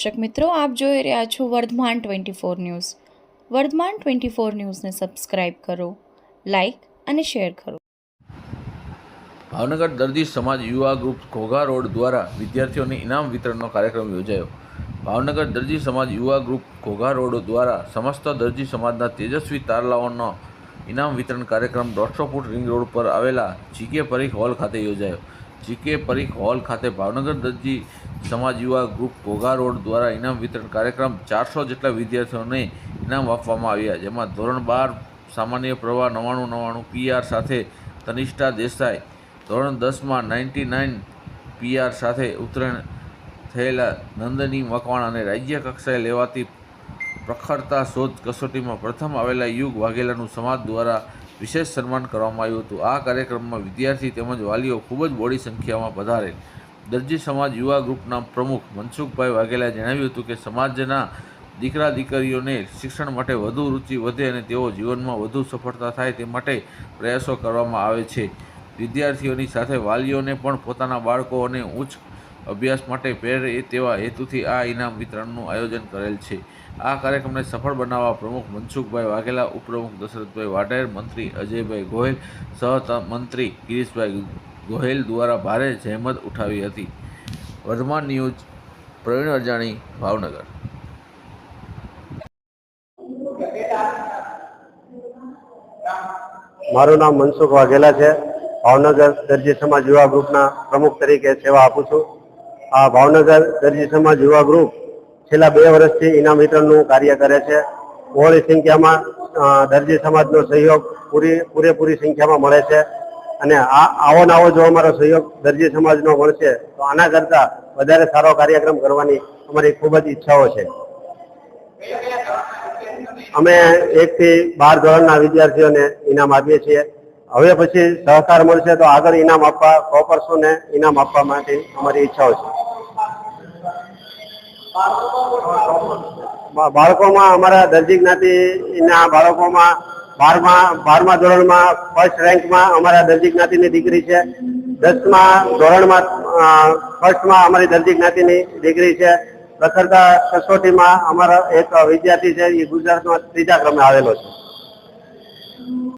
દર્શક મિત્રો, આપ જોઈ રહ્યા છો Vardhman twenty four news. Vardhman twenty four ન્યૂઝને સબસ્ક્રાઇબ કરો, લાઇક અને શેર કરો. ભાવનગર દર્દી સમાજ યુવા ગ્રુપ ઘોઘા રોડ દ્વારા વિદ્યાર્થીઓને ઇનામ વિતરણનો કાર્યક્રમ યોજાયો. ભાવનગર દરજી સમાજ યુવા ગ્રુપ ઘોઘા રોડ દ્વારા સમસ્ત દરજી સમાજના તેજસ્વી તારલાઓનો ઇનામ વિતરણ કાર્યક્રમ દોઢસો ફૂટ રિંગ રોડ પર આવેલા જીકે પરીખ હોલ ખાતે યોજાયો. જીકે પરીખ હોલ ખાતે ભાવનગર દરજી સમાજ યુવા ગ્રુપ ઘોઘા રોડ દ્વારા ઇનામ વિતરણ કાર્યક્રમ ચારસો જેટલા વિદ્યાર્થીઓને ઇનામ આપવામાં આવ્યા, જેમાં ધોરણ બાર સામાન્ય પ્રવાહ નવ્વાણું નવ્વાણું પીઆર સાથે તનિષ્ઠા દેસાઈ, ધોરણ દસમાં નાઇન્ટી નાઇન પીઆર સાથે ઉત્તીર્ણ થયેલા નંદની મકવાણાને રાજ્ય કક્ષાએ લેવાતી પ્રખરતા શોધ કસોટીમાં પ્રથમ આવેલા યુગ વાઘેલાનું સમાજ દ્વારા વિશેષ સન્માન કરવામાં આવ્યું હતું. આ કાર્યક્રમમાં વિદ્યાર્થી તેમજ વાલીઓ ખૂબ જ બોડી સંખ્યામાં પધારેલ. દરજી સમાજ યુવા ગ્રુપના પ્રમુખ મનસુખભાઈ વાઘેલાએ જણાવ્યું હતું કે, સમાજના દીકરા દીકરીઓને શિક્ષણ માટે વધુ રુચિ વધે અને તેઓ જીવનમાં વધુ સફળતા થાય તે માટે પ્રયાસો કરવામાં આવે છે. વિદ્યાર્થીઓની સાથે વાલીઓને પણ પોતાના બાળકો અને ઉચ્ચ અભ્યાસ માટે પ્રેરે તેવા હેતુથી આ ઇનામ વિતરણનું આયોજન કરેલ છે. આ કાર્યક્રમને સફળ બનાવવા પ્રમુખ મનસુખભાઈ વાઘેલા, ઉપપ્રમુખ દશરથભાઈ વાઢેર, મંત્રી અજયભાઈ ગોહિલ, સહ મંત્રી ગિરીશભાઈ ગોહિલ દ્વારા ભારે જહેમત ઉઠાવી હતી. વર્ધમાન ન્યૂઝ, પ્રવીણ અજાણી, ભાવનગર. મારું નામ મનસુખ વાઘેલા છે. ભાવનગર દરજી સમાજ યુવા ગ્રુપના પ્રમુખ તરીકે સેવા આપું છું. આ ભાવનગર દરજી સમાજ યુવા ગ્રુપ છેલ્લા બે વર્ષથી ઇનામ વિતરણનું કાર્ય કરે છે. બહોળી સંખ્યામાં દરજી સમાજનો સહયોગ પૂરી, પૂરેપૂરી સંખ્યામાં મળે છે. અને આ, આવો ને આવો જો અમારો સહયોગ દરજી સમાજનો મળશે, તો આના કરતા વધારે સારો કાર્યક્રમ કરવાની અમારી ખૂબ જ ઈચ્છાઓ છે. અમે એકથી બાર ધોરણના વિદ્યાર્થીઓને ઇનામ આપીએ છીએ. હવે પછી સહકાર મળશે તો આગળ ઇનામ આપવા ટોપર્સોને ઇનામ આપવા માટે અમારી ઈચ્છાઓ છે. બાળકોમાં અમારા દરજી જ્ઞાતિના બાળકોમાં બારમા બારમા ધોરણમાં ફર્સ્ટ રેન્કમાં અમારા દરજી જ્ઞાતિની દીકરી છે. દસમા ધોરણમાં ફર્સ્ટમાં અમારી દરજી જ્ઞાતિની દીકરી છે. પ્રખરતા કસોટીમાં અમારા એક વિદ્યાર્થી છે, એ ગુજરાતમાં ત્રીજા ક્રમે આવેલો છે.